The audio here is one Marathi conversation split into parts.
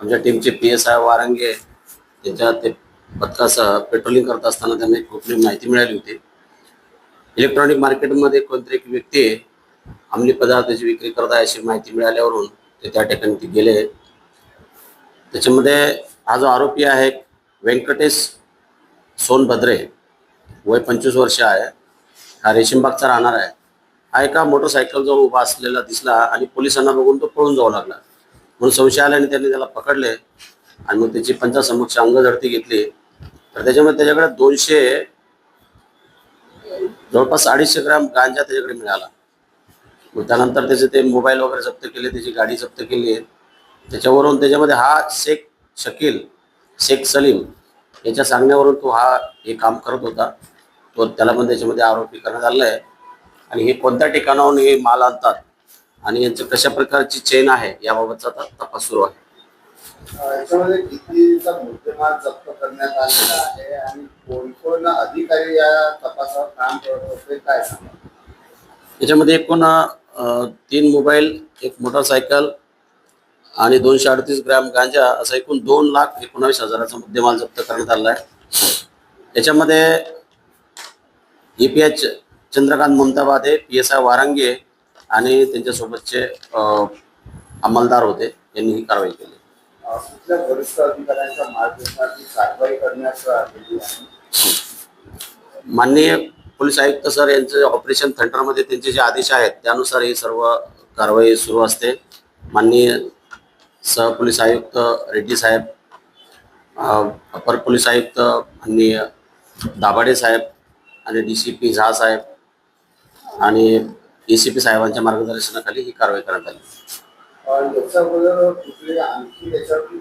आमच्या टीमचे पी एस आय वारंगे त्यांच्या ते पथकासह पेट्रोलिंग करत असताना त्यांना एक माहिती मिळाली होती. इलेक्ट्रॉनिक मार्केटमध्ये कोणतरी एक व्यक्ती अंमली पदार्थाची विक्री करत आहे अशी माहिती मिळाल्यावरून ते त्या ठिकाणी ते गेले. त्याच्यामध्ये हा जो आरोपी आहे व्यंकटेश सोनभद्रे वय पंचवीस वर्ष आहे. हा रेशीमबागचा राहणार आहे. हा एका मोटरसायकलजवळ उभा असलेला दिसला आणि पोलिसांना बघून तो पळून जाऊ लागला. म्हणून संशय आल्याने त्यांनी त्याला पकडले आणि मग त्याची पंचासमक्ष अंगझडती घेतली तर त्याच्यामध्ये त्याच्याकडे दोनशे जवळपास अडीचशे ग्राम गांजा त्याच्याकडे मिळाला. मग त्यानंतर त्याचे ते मोबाईल वगैरे जप्त केले त्याची गाडी जप्त केली. आहे त्याच्यावरून त्याच्यामध्ये हा शेख शकील शेख सलीम याच्या सांगण्यावरून तो हा हे काम करत होता. तो त्याला पण त्याच्यामध्ये आरोपी करण्यात आलेला आहे. आणि हे कोणत्या ठिकाणाहून हे माल आणतात आणि यांचं कशा प्रकारची चेन आहे याबाबतचा आता तपास सुरू आहे. याच्यामध्ये कितीचा मुद्देमाल जप्त करण्यात आलेला आहे आणि कोण कोण अधिकारी या तपासावर काम करत होते काय सांगा याच्यामध्ये एकूण अ, तीन मोबाईल एक मोटरसायकल आणि दोनशे अडतीस ग्रॅम गांजा असा एकूण दोन लाख एकोणावीस हजाराचा मुद्देमाल जप्त करण्यात आला आहे. याच्यामध्ये E P H Chandrakant Mamtabade P S I Warange आणि त्यांच्यासोबतचे अंमलदार होते यांनी ही कारवाई केली. माननीय पोलीस आयुक्त सर यांचे ऑपरेशन थंडरमध्ये त्यांचे जे आदेश आहेत त्यानुसार ही सर्व कारवाई सुरू असते. माननीय सहपोलीस आयुक्त रेड्डी साहेब अपर पोलीस आयुक्त माननीय दाभाडे साहेब आणि डी सी पी झा साहेब आणि ए सी पी साहेबांच्या मार्गदर्शनाखाली ही कारवाई करण्यात आली. कुठले आणखी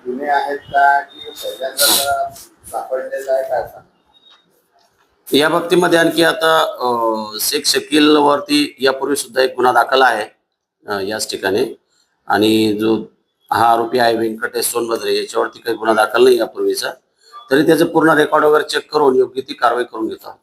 गुन्हे आहेत का? की पहिल्यांदा सापडलेला आहे काय सांगा या बाबतीमध्ये आणखी आता शेख शकील वरती यापूर्वी सुद्धा एक गुन्हा दाखल आहे याच ठिकाणी. आणि जो हा आरोपी आहे व्यंकटेश सोनभद्रे याच्यावरती काही गुन्हा दाखल नाही यापूर्वीचा. तरी त्याचं पूर्ण रेकॉर्ड वगैरे चेक करून योग्य ती कारवाई करून घेतो.